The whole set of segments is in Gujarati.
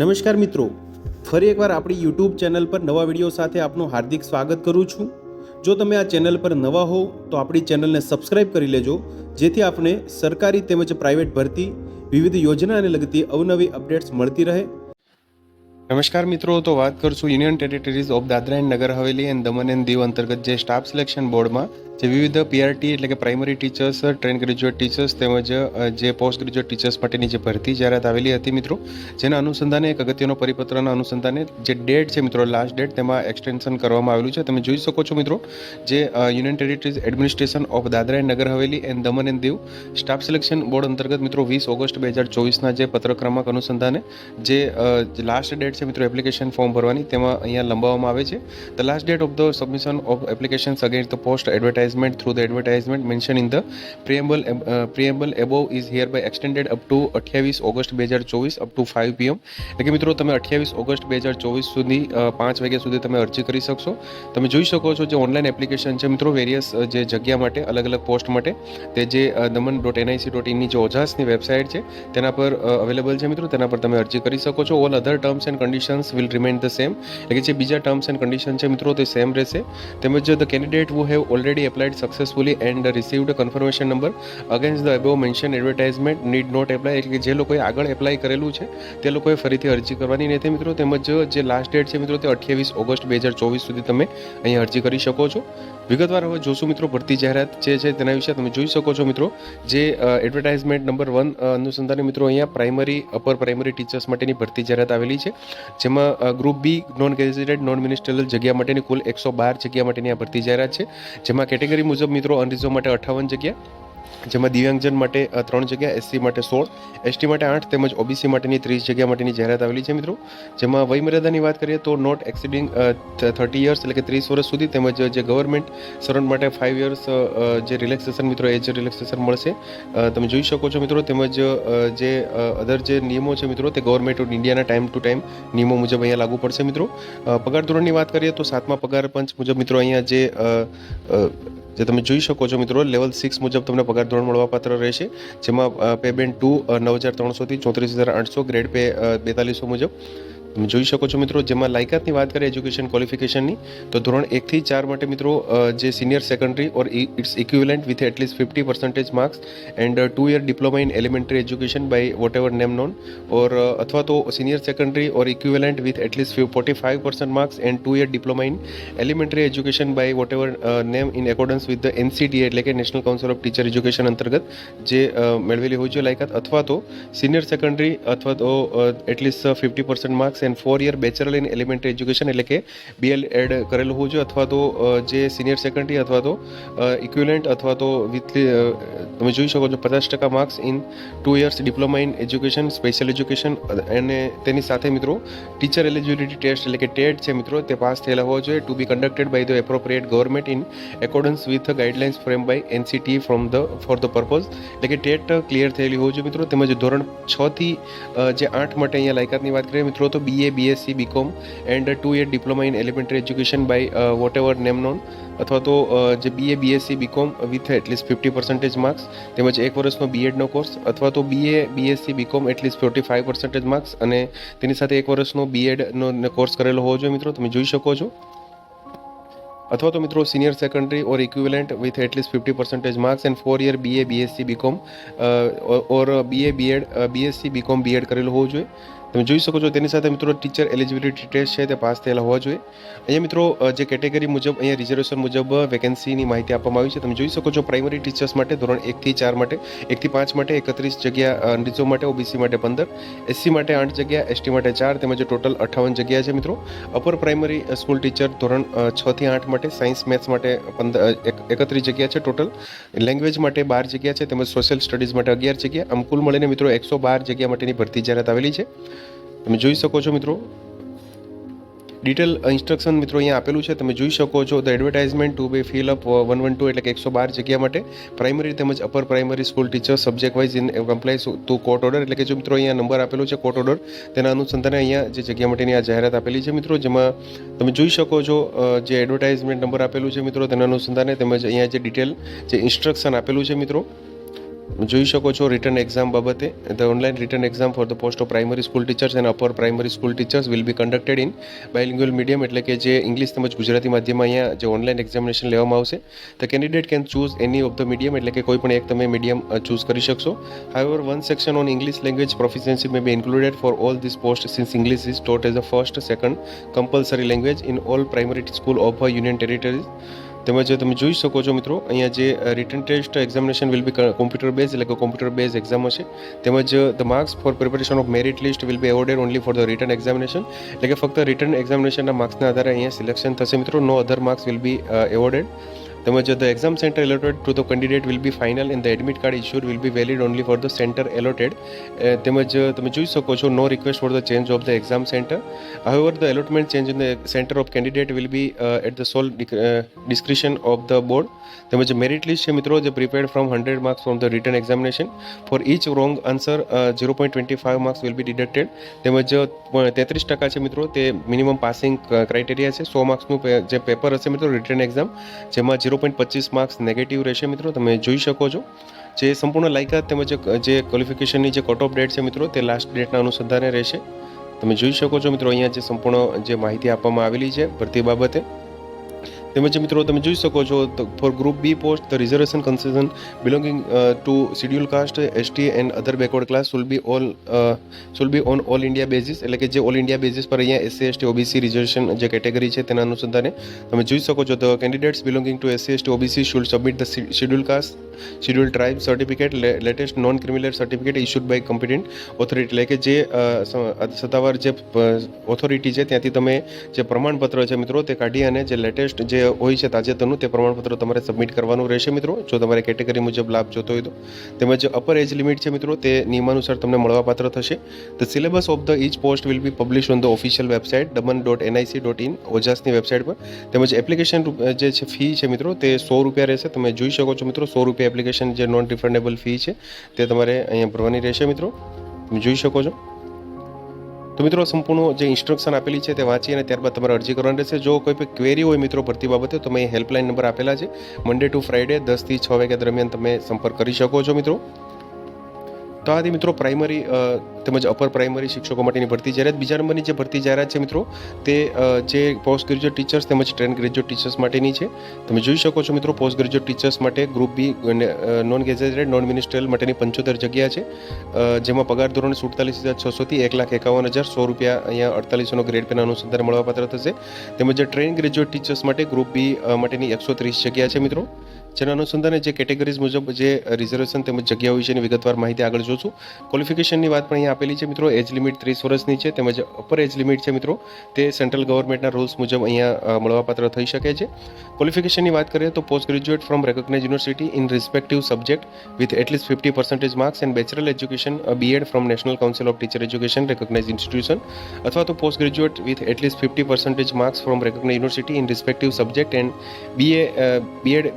નમસ્કાર મિત્રો, ફરી એકવાર આપણી યુટ્યુબ ચેનલ પર નવા વીડિયો સાથે આપનું હાર્દિક સ્વાગત કરું છું. જો તમે આ ચેનલ પર નવા હો, તો આપણી ચેનલને સબસ્ક્રાઇબ કરી લેજો, જેથી આપને સરકારી તેમજ પ્રાઇવેટ ભરતી વિવિધ યોજનાને લગતી અવનવી અપડેટ્સ મળતી રહે. નમસ્કાર મિત્રો, તો વાત કરશું union territories of Dadra and Nagar Haveli and Daman and Diu અંતર્ગત જે સ્ટાફ સિલેક્શન બોર્ડમાં જે વિવિધ પીઆરટી એટલે કે primary teachers train graduate teachers તેમજ જે પોસ્ટ ગ્રેજ્યુએટ ટીચર્સ માટેની જે ભરતી જાહેરાત આવેલી હતી મિત્રો, જેના અનુસંધાને એક અગત્યનો પરિપત્રના અનુસંધાને જે ડેટ છે મિત્રો લાસ્ટ ડેટ તેમાં એક્સટેન્શન કરવામાં આવેલું છે. તમે જોઈ શકો છો મિત્રો, જે union territories administration of Dadra and Nagar Haveli and Daman and Diu staff selection board અંતર્ગત મિત્રો, વીસ ઓગસ્ટ બે હજાર ચોવીસના જે પત્ર ક્રમાંક અનુસંધાને જે લાસ્ટ ડેટ છે મિત્રો એપ્લિકેશન ફોર્મ ભરવાની. તેમાં અહીંયા લંબાવવામાં આવે છે. The last date of the submission of applications against the post advertisement through the advertisement mention in the preamble preamble above is hereby extended up to અઠ્યાવીસ ઓગસ્ટ બે હજાર ચોવીસ અપ ટુ ફાઇવ પીએમ એટલે કે મિત્રો, તમે અઠ્યાવીસ ઓગસ્ટ બે હજાર ચોવીસ સુધી પાંચ વાગ્યા સુધી તમે અરજી કરી શકશો. તમે જોઈ શકો છો જે ઓનલાઈન એપ્લિકેશન છે મિત્રો વેરિયસ જે જગ્યા માટે અલગ અલગ પોસ્ટ માટે, તે જે દમન ડોટ એનઆઈસી ડોટ ઇનની જે ઓજાસની વેબસાઇટ છે, તેના પર અવેલેબલ છે મિત્રો, તેના પર તમે અરજી કરી શકો છો. All other terms and conditions will remain the same એટલે કે જે બીજા ટર્મ્સ એન્ડ કન્ડિશન છે, મિત્રો, તે સેમ રહેશે. તેમજ the candidate who have already applied successfully and received confirmation number against the above mention advertisement need not apply એટલે કે જે લોકોએ આગળ એપ્લાય કરેલું છે, તે લોકોએ ફરીથી અરજી કરવાની રહેતી મિત્રો. તેમજ જે લાસ્ટ ડેટ છે, મિત્રો, તે અઠ્યાવીસ ઓગસ્ટ બે હજાર ચોવીસ સુધી તમે અહીંયા અરજી કરી શકો છો. વિગતવાર હવે જોશું, મિત્રો, ભરતી જાહેરાત જે છે તેના વિશે તમે જોઈ શકો છો, મિત્રો. જે એડવર્ટાઇઝમેન્ટ નંબર વન અનુસંધાને, મિત્રો, અહીંયા પ્રાઇમરી અપર પ્રાઇમરી ટીચર્સ માટેની ભરતી જાહેરાત આવેલી છે. જેમાં group B non gazetted non ministerial જગ્યા માટેની કુલ એકસો બાર જગ્યા માટેની આ ભરતી જાહેરાત છે. જેમાં કેટેગરી મુજબ મિત્રો અનરિઝર્વ માટે અઠ્ઠાવન જગ્યા જેમાં દિવ્યાંગજન માટે ત્રણ જગ્યા એસસી માટે સોળ એસટી માટે આઠ તેમજ ઓબીસી માટેની ત્રીસ જગ્યા માટેની જાહેરાત આવેલી છે મિત્રો. જેમાં વયમર્યાદાની વાત કરીએ તો નોટ એક્સિડિંગ થર્ટી યર્સ એટલે કે ત્રીસ વર્ષ સુધી તેમજ જે ગવર્મેન્ટ સર્વન્ટ માટે ફાઇવ યર્સ જે રિલેક્સેશન મિત્રો એજ રિલેક્સેશન મળશે. તમે જોઈ શકો છો મિત્રો તેમજ જે અધર જે નિયમો છે મિત્રો તે ગવર્મેન્ટ ઓફ ઇન્ડિયાના ટાઈમ ટુ ટાઈમ નિયમો મુજબ અહીંયા લાગુ પડશે મિત્રો. પગાર ધોરણની વાત કરીએ તો સાતમા પગાર પંચ મુજબ મિત્રો અહીંયા જે જે તમે જોઈ શકો છો મિત્રો લેવલ સિક્સ મુજબ તમને પગાર ધોરણ મળવાપાત્ર રહેશે, જેમાં પે બેન ટુ નવ હજાર ત્રણસોથી ચોત્રીસ હજાર આઠસો ગ્રેડ પે બેતાલીસો મુજબ. તમે જોઈ શકો છો મિત્રો, જેમાં લાયકાતની વાત કરીએ એજ્યુકેશન ક્વોલિફિકેશનની તો ધોરણ એકથી ચાર માટે મિત્રો જે senior secondary or it's equivalent with at least fifty percentage marks and two year diploma in elementary education by whatever name known or અથવા તો senior secondary or equivalent with at least forty five percent marks and two year diploma in elementary education by whatever name in accordance with the NCTE એટલે કે national council of teacher education અંતર્ગત, જે મેળવેલી હોય છે લાયકાત, અથવા તો સિનિયર સેકન્ડરી અથવા તો at least fifty percent marks and four year bachelor in elementary education એટલે કે બીએલ એડ કરેલું હોવું જોઈએ, અથવા તો જે સિનિયર સેકન્ડરી અથવા તો ઇક્વિલેન્ટ અથવા તો વિથ તમે જોઈ શકો છો પચાસ ટકા marks in two years diploma in education special education અને તેની સાથે મિત્રો ટીચર એલિજિબિલિટી ટેસ્ટ એટલે કે ટેટ છે મિત્રો, તે પાસ થયેલા હોવા જોઈએ to be conducted by the appropriate government in accordance with guidelines frame by NCT from the for the purpose એટલે કે ટેટ ક્લિયર થયેલી હોવું જોઈએ મિત્રો. તેમજ ધોરણ છ થી જે આઠ માટે અહીંયા લાયકાતની વાત કરીએ, મિત્રો, તો BA BSc BCom and two year diploma in elementary education by whatever name known અથવા તો જે BA BSc BCom with at least fifty percentage marks તેમજ એક વર્ષનો બીએડનો કોર્સ અથવા તો BA BSc BCom at least forty five percentage marks અને તેની સાથે એક વર્ષનો બીએડનો કોર્સ કરેલો હોવો જોઈએ મિત્રો, તમે જોઈ શકો છો. અથવા તો મિત્રો senior secondary or equivalent with at least fifty percentage marks and four year BA BSc BCom or BA BEd BSc BCom BEd કરેલું હોવું જોઈએ. તમે જોઈ શકો છો તેની સાથે મિત્રો ટીચર એલિજિબિલિટી ટેસ્ટ છે તે પાસ થયેલા હોવા જોઈએ. અહીંયા મિત્રો જે કેટેગરી મુજબ અહીંયા રિઝર્વેશન મુજબ વેકેન્સીની માહિતી આપવામાં આવી છે. તમે જોઈ શકો છો પ્રાઇમરી ટીચર્સ માટે ધોરણ એકથી ચાર માટે એકથી પાંચ માટે, એકત્રીસ જગ્યા અનરિઝર્વ માટે, ઓબીસી માટે પંદર, એસસી માટે આઠ જગ્યા, એસટી માટે ચાર, તેમજ ટોટલ અઠ્ઠાવન જગ્યા છે મિત્રો. અપર પ્રાઇમરી સ્કૂલ ટીચર ધોરણ છથી આઠ માટે સાયન્સ મેથ્સ માટે પંદર એકત્રીસ જગ્યા છે ટોટલ લેંગ્વેજ માટે બાર જગ્યા છે, તેમજ સોશિયલ સ્ટડીઝ માટે અગિયાર જગ્યા. આમ મળીને મિત્રો એકસો બાર જગ્યા માટેની ભરતી જાહેરાત આવેલી છે. તમે જોઈ શકો છો મિત્રો. ડિટેલ ઇન્સ્ટ્રક્શન મિત્રો અહીંયા આપેલું છે. તમે જોઈ શકો છો the advertisement to be fill up one one two એટલે કે એકસો બાર જગ્યા માટે. પ્રાઇમરી તેમજ upper primary school teacher subject wise in compliance to court order એટલે કે જો મિત્રો અહીંયા નંબર આપેલો છે કોર્ટ ઓર્ડર તેના અનુસંધાને અહીંયા જે જગ્યા માટેની આ જાહેરાત આપેલી છે મિત્રો, જેમાં તમે જોઈ શકો છો જે એડવર્ટાઇઝમેન્ટ નંબર આપેલું છે મિત્રો, તેના અનુસંધાને તેમજ અહીંયા જે ડિટેલ જે ઇન્સ્ટ્રક્શન આપેલું છે મિત્રો. જોઈ શકો છો રિટર્ન એક્ઝામ બાબતે. The online written exam for the post of primary school teachers and upper primary school teachers will be conducted in bilingual medium એટલે કે જે ઇંગ્લિશ તેમજ ગુજરાતી માધ્યમમાં અહીંયા જે ઓનલાઈન એક્ઝામિનેશન લેવામાં આવશે. The candidate can choose any of the medium એટલે કે કોઈ પણ એક તમે મીડિયમ ચૂઝ કરી શકશો. However one section on English language proficiency may be included for all this post since English is taught as a first second compulsory language in all primary school of union territories તેમજ તમે જોઈ શકો છો મિત્રો, અહીંયા જે written test examination will be computer base એટલે કે કોમ્પ્યુટર બેઝ એક્ઝામ હશે. તેમજ the marks for preparation of merit list will be awarded only for the written examination એટલે કે ફક્ત રિટર્ન એક્ઝામિનેશનના માર્ક્સના આધારે અહીંયા સિલેક્શન થશે મિત્રો. નો other marks will be awarded તેમજ the exam centre allotted to the candidate will be final and the admit card issued will be valid only for the centre allotted તેમજ તમે જોઈ શકો છો no request for the change of the exam centre however the allotment change in the centre of candidate will be at the sole description of the board તેમજ મેરિટ લિસ્ટ છે મિત્રો, જે prepared from hundred marks from the written examination for each wrong answer zero point twenty five marks will be deducted તેમજ તેત્રીસ ટકા છે મિત્રો, તે મિનિમમ પાસિંગ ક્રાઇટેરિયા છે. સો માર્ક્સનું જે પેપર હશે મિત્રો રિટર્ન એક્ઝામ જેમાં ઝીરો પોઈન્ટ પચીસ માર્ક્સ નેગેટિવ રહેશે મિત્રો, તમે જોઈ શકો છો. જે સંપૂર્ણ લાયકાત તેમજ જે ક્વોલિફિકેશનની જે કટ ઓફ ડેટ છે મિત્રો, તે લાસ્ટ ડેટના અનુસંધાને રહેશે. તમે જોઈ શકો છો મિત્રો, અહીંયા જે સંપૂર્ણ જે માહિતી આપવામાં આવેલી છે, ભરતી બાબતે. તેમજ મિત્રો તમે જોઈ શકો છો for group B post the reservation concession belonging to schedule caste ST and other backward class will be all shall be on all India basis એટલે કે જે ઓલ ઇન્ડિયા બેઝિસ પર અહીંયા એસસી એસટી ઓબીસી રિઝર્વેશન જે કેટેગરી છે તેના અનુસંધાને તમે જોઈ શકો છો. The candidates belonging to SC ST OBC should submit the schedule caste schedule tribe certificate latest non criminal certificate issued by competent authority એટલે કે જે અ, સ- સત્તાવાર જે ઓથોરિટી છે ત્યાંથી તમે જે પ્રમાણપત્ર છે મિત્રો તે કાઢી અને જે લેટેસ્ટ જે હોય છે તાજેતરનું તે પ્રમાણપત્ર તમારે સબમિટ કરવાનું રહેશે મિત્રો. જો તમારે કેટેગરી મુજબ લાભ જોતો હોય તો. તેમજ અપર એજ લિમિટ છે મિત્રો, તે નિયમાનુસાર તમને મળવાપાત્ર થશે. The syllabus of the each post will be publish on the official website Daman dot NIC dot in ઓજાસની website પર. તેમજ એપ્લિકેશન જે છે ફી છે મિત્રો, તે સો રૂપિયા રહેશે. તમે જોઈ શકો છો મિત્રો, સો રૂપિયા એપ્લિકેશન જે નોન રિફંડેબલ ફી છે, તે તમારે અહીંયા ભરવાની રહેશે મિત્રો. તમે જોઈ શકો છો. તો મિત્રો, સંપૂર્ણ જે ઇન્સ્ટ્રક્શન આપેલી છે તે વાંચી અને ત્યારબાદ તમારે અરજી કરવાની રહેશે. જો કોઈ પણ ક્વેરી હોય મિત્રો ભરતી બાબતે, તો મેં હેલ્પલાઇન નંબર આપેલા છે. મંડે ટુ ફ્રાઇડે દસથી છ વાગ્યા દરમિયાન તમે સંપર્ક કરી શકો છો મિત્રો. તો આથી મિત્રો પ્રાઇમરી તેમજ અપર પ્રાઇમરી શિક્ષકો માટેની ભરતી જાહેરાત. બીજા નંબરની જે ભરતી જાહેરાત છે મિત્રો, તે જે પોસ્ટ ગ્રેજ્યુએટ ટીચર્સ તેમજ ટ્રેન ગ્રેજ્યુએટ ટીચર્સ માટેની છે. તમે જોઈ શકો છો મિત્રો પોસ્ટ ગ્રેજ્યુએટ ટીચર્સ માટે group B non gazetted non ministerial માટેની પંચોતેર જગ્યા છે. જેમાં પગાર ધોરણ સુડતાલીસ હજાર છસોથી એક લાખ એકાવન હજાર સો રૂપિયા અહીંયા અડતાલીસોનો ગ્રેડ પેના અનુસંધાન મળવાપાત્ર થશે. તેમજ ટ્રેન ગ્રેજ્યુએટ ટીચર્સ માટે ગ્રુપ બી માટેની એકસો ત્રીસ જગ્યા છે મિત્રો. જેના અનુસંધાને જે કેટેગરીઝ મુજબ જે રિઝર્વેશન તેમજ જગ્યાઓ વિશેની વિગતવાર માહિતી આગળ જોશું. ક્વોલિફિકેશનની વાત પણ અહીંયા આપેલી છે મિત્રો. એજ લિમિટ ત્રીસ વર્ષની છે તેમજ અપર એજ લિમિટ છે મિત્રો. તે સેન્ટ્રલ ગવર્મેન્ટના રૂલ્સ મુજબ અહીંયા મળવાપાત્ર થઈ શકે છે. ક્વોલિફિકેશનની વાત કરીએ તો post graduate from recognise university in respective subject with at least fifty percentage marks and bachelor education BEd from national council of teacher education recognise institution અથવા તો post graduate with at least fifty percentage marks from recognise university in respective subject and BA BEd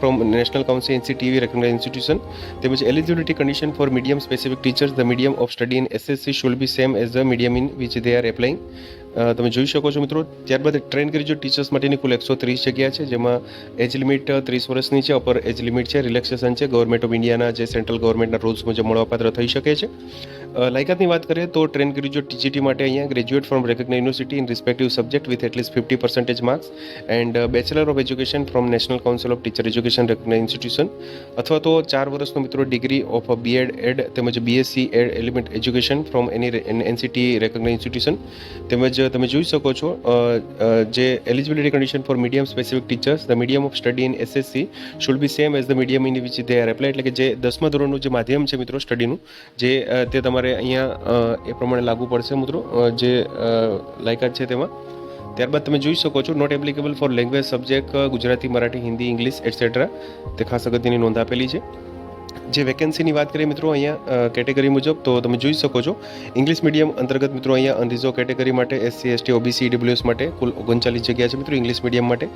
from National Council NCTV recognized institution. There was eligibility condition for medium specific teachers. The medium of study in SSC should be same as the medium in which they are applying. તમે જોઈ શકો છો મિત્રો, ત્યારબાદ ટ્રેન ગ્રેજ્યુએટ ટીચર્સ માટેની કુલ એકસો ત્રીસ જગ્યા છે, જેમાં એજ લિમિટ ત્રીસ વર્ષની છે અપર એજ લિમિટ છે રિલેક્સેશન છે ગવર્મેન્ટ ઓફ ઇન્ડિયાના જે સેન્ટ્રલ ગવર્મેન્ટના રૂલ્સ મુજબ મળવાપાત્ર થઈ શકે છે. લાયકાતની વાત કરીએ તો ટ્રેન ગ્રેજ્યુએટ ટીજીટી માટે અહીંયા graduate from recognise university in respective subject with at least fifty percentage marks and bachelor of education from national council of teacher education recognise institution અથવા તો ચાર વર્ષનો મિત્રો ડિગ્રી ઓફ બીએડ એડ તેમજ BSc Ed element education from any NCT recognise institution તેમજ તમે જોઈ શકો છો જે eligibility condition for medium specific teachers the medium of study in SSC should be same as the medium in which they are apply એટલે કે જે દસમા ધોરણનું જે માધ્યમ છે મિત્રો સ્ટડીનું જે તે તમારે અહીંયા એ પ્રમાણે લાગુ પડશે મિત્રો જે લાયકાત છે તેમાં. ત્યારબાદ તમે જોઈ શકો છો not applicable for language subject Gujarati, Marathi, Hindi, English etcetera તે ખાસ અગત્યની નોંધ આપેલી છે. જે વેકેન્સીની વાત કરીએ મિત્રો, અહીંયા કેટેગરી મુજબ, તો તમે જોઈ શકો છો. ઇંગ્લિશ મીડિયમ અંતર્ગત મિત્રો, અહીંયા અનરિઝર્વ કેટેગરી માટે એસસી એસટી ઓબીસી ડબલ્યુએસ માટે કુલ ઓગણચાલીસ જગ્યા છે મિત્રો ઇંગ્લિશ મીડિયમ માટે.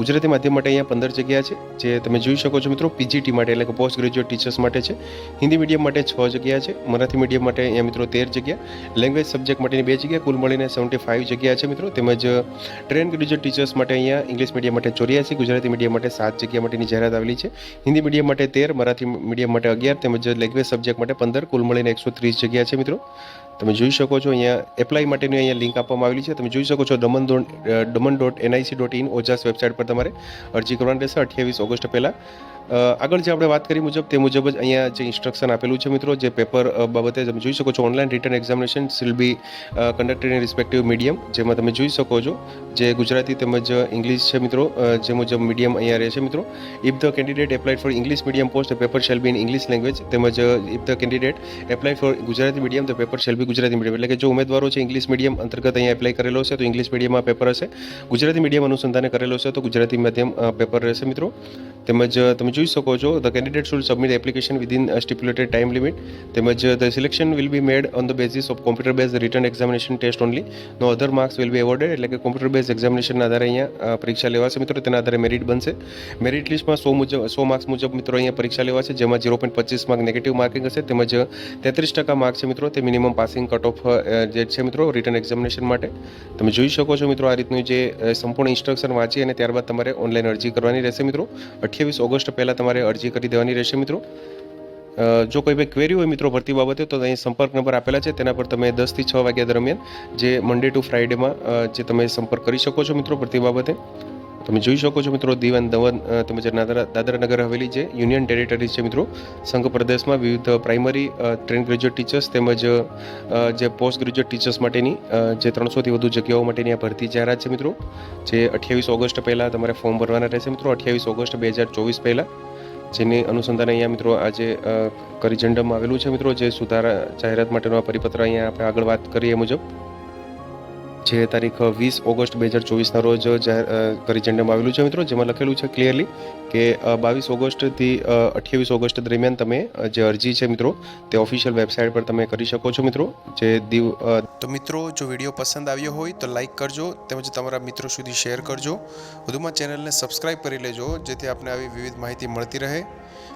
ગુજરાતી માધ્યમ માટે અહીંયા પંદર જગ્યા છે, જે તમે જોઈ શકો છો મિત્રો પીજીટી માટે એટલે કે પોસ્ટ ગ્રેજ્યુએટ ટીચર્સ માટે છે. હિન્દી મીડિયમ માટે છ જગ્યા છે, મરાઠી મીડિયમ માટે અહીંયા મિત્રો તેર જગ્યા. લેંગ્વેજ સબ્જેક્ટ માટેની બે જગ્યા, કુલ મળીને સેવન્ટી ફાઇવ જગ્યા છે મિત્રો. તેમજ ટ્રેન ગ્રેજ્યુએટ ટીચર્સ માટે અહીંયા ઇંગ્લિશ મીડિયમ માટે ચોર્યાસી, ગુજરાતી મીડિયમ માટે સાત જગ્યા માટેની જાહેરાત આવેલી છે. હિન્દી મીડિયમ માટે તેર, મરાઠી મીડિયમ માટે અગિયાર તેમજ લેંગ્વેજ સબ્જેક્ટ માટે પંદર, કુલ મળીને એકસો ત્રીસ જગ્યા છે મિત્રો. તમે જોઈ શકો છો અહીંયા એપ્લાય માટેની અહીંયા લિંક આપવામાં આવેલી છે. તમે જોઈ શકો છો Daman dot Daman dot NIC dot in Ojas website પર તમારે અરજી કરવાની રહેશે. અઠ્યાવીસ ઓગસ્ટ પહેલાં. આગળ જે આપણે વાત કરી મુજબ, તે મુજબ જ અહીંયા જે ઇન્સ્ટ્રક્શન આપેલું છે મિત્રો, જે પેપર બાબતે તમે જોઈ શકો છો online written examination will be conducted in respective medium જેમાં તમે જોઈ શકો છો જે ગુજરાતી તેમજ ઇંગ્લિશ છે મિત્રો જે મુજબ મીડિયમ અહીંયા રહે છે મિત્રો. If the candidate apply for English medium post paper shall be in English language તેમજ if the candidate apply for Gujarati medium the paper shall be Gujarati medium એટલે કે જો ઉમેદવારો છે ઇંગ્લિશ મીડિયમ અંતર્ગત અહીંયા એપ્લાય કરેલો છે તો ઇંગ્લિશ મીડિયમમાં પેપર હશે. ગુજરાતી મીડિયમ અનુસંધાને કરેલો છે તો ગુજરાતી માધ્યમ પેપર રહેશે મિત્રો. તેમજ તમે જોઈ શકો છો. The candidate should submit application within stipulated time limit તેમજ the selection will be made on the basis of computer base written examination test only no other marks will be awarded એટલે કે કોમ્પ્યુટર બેઝ એક્ઝામિનેશનના આધારે અહીંયા પરીક્ષા લેવાશે મિત્રો. તેના આધારે મેરિટ બનશે. મેરિટ લિસ્ટમાં સો મુજબ, સો માર્ક્સ મુજબ મિત્રો અહીંયા પરીક્ષા લેવાશે, જેમાં ઝીરો પોઈન્ટ પચીસ માર્ક નેગેટિવ માર્કિંગ હશે. તેમજ તેત્રીસ ટકા માર્ક છે મિત્રો, તે મિનિમમ પાસિંગ કટ ઓફ જે છે મિત્રો રિટર્ન એક્ઝામિનેશન માટે. તમે જોઈ શકો છો મિત્રો આ રીતનું જે સંપૂર્ણ ઇન્સ્ટ્રક્શન વાંચી અને ત્યારબાદ તમારે ઓનલાઈન અરજી કરવાની રહેશે મિત્રો. અઠ્યાવીસ ઓગસ્ટ પહેલાં તમારે અરજી કરી દેવાની રહેશે મિત્રો. જો કોઈ ભાઈ ક્વેરી હોય મિત્રો ભરતી બાબતે, તો અહીં સંપર્ક નંબર આપેલા છે. તેના પર તમે દસથી છ વાગ્યા દરમિયાન જે મંડે ટુ ફ્રાઈડેમાં જે તમે સંપર્ક કરી શકો છો મિત્રો ભરતી બાબતે. તમે જોઈ શકો છો મિત્રો દીવન દવન અ, તેમજ દાદરા નગર હવેલી જે યુનિયન ટેરિટરી છે મિત્રો. સંઘ પ્રદેશમાં વિવિધ પ્રાઇમરી ટ્રેન ગ્રેજ્યુએટ ટીચર્સ તેમજ જે પોસ્ટ ગ્રેજ્યુએટ ટીચર્સ માટેની જે ત્રણસોથી વધુ જગ્યાઓ માટેની આ ભરતી જાહેરાત છે મિત્રો. જે અઠ્યાવીસ ઓગસ્ટ પહેલાં તમારે ફોર્મ ભરવાના રહેશે મિત્રો અઠ્યાવીસ ઓગસ્ટ બે હજાર ચોવીસ પહેલાં. જેની અનુસંધાને અહીંયા મિત્રો આજે કરી ઝંડમમાં આવેલું છે મિત્રો જે સુધારા જાહેરાત માટેનો આ પરિપત્ર અહીંયા આપણે આગળ વાત કરીએ મુજબ. જે તારીખ વીસ ઓગસ્ટ બે હજાર ચોવીસના રોજ જાહેર અ, કરિજંડમ આવેલું છે મિત્રો. જેમાં લખેલું છે ક્લિયરલી કે બાવીસ ઓગસ્ટથી અઠ્યાવીસ ઓગસ્ટ દરમિયાન તમે જે અરજી છે મિત્રો તે ઓફિશિયલ વેબસાઇટ પર તમે કરી શકો છો મિત્રો. જે દીવ તો મિત્રો જો વીડિયો પસંદ આવ્યો હોય તો લાઇક કરજો તેમજ તમારા મિત્રો સુધી શેર કરજો. વધુમાં ચેનલને સબસ્ક્રાઇબ કરી લેજો જેથી આપને આવી વિવિધ માહિતી મળતી રહે.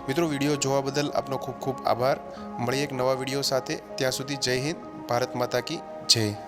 મિત્રો વીડિયો જોવા બદલ આપનો ખૂબ ખૂબ આભાર. મળીએ એક નવા વીડિયો સાથે. ત્યાં સુધી જય હિન્દ ભારત માતા કી જય.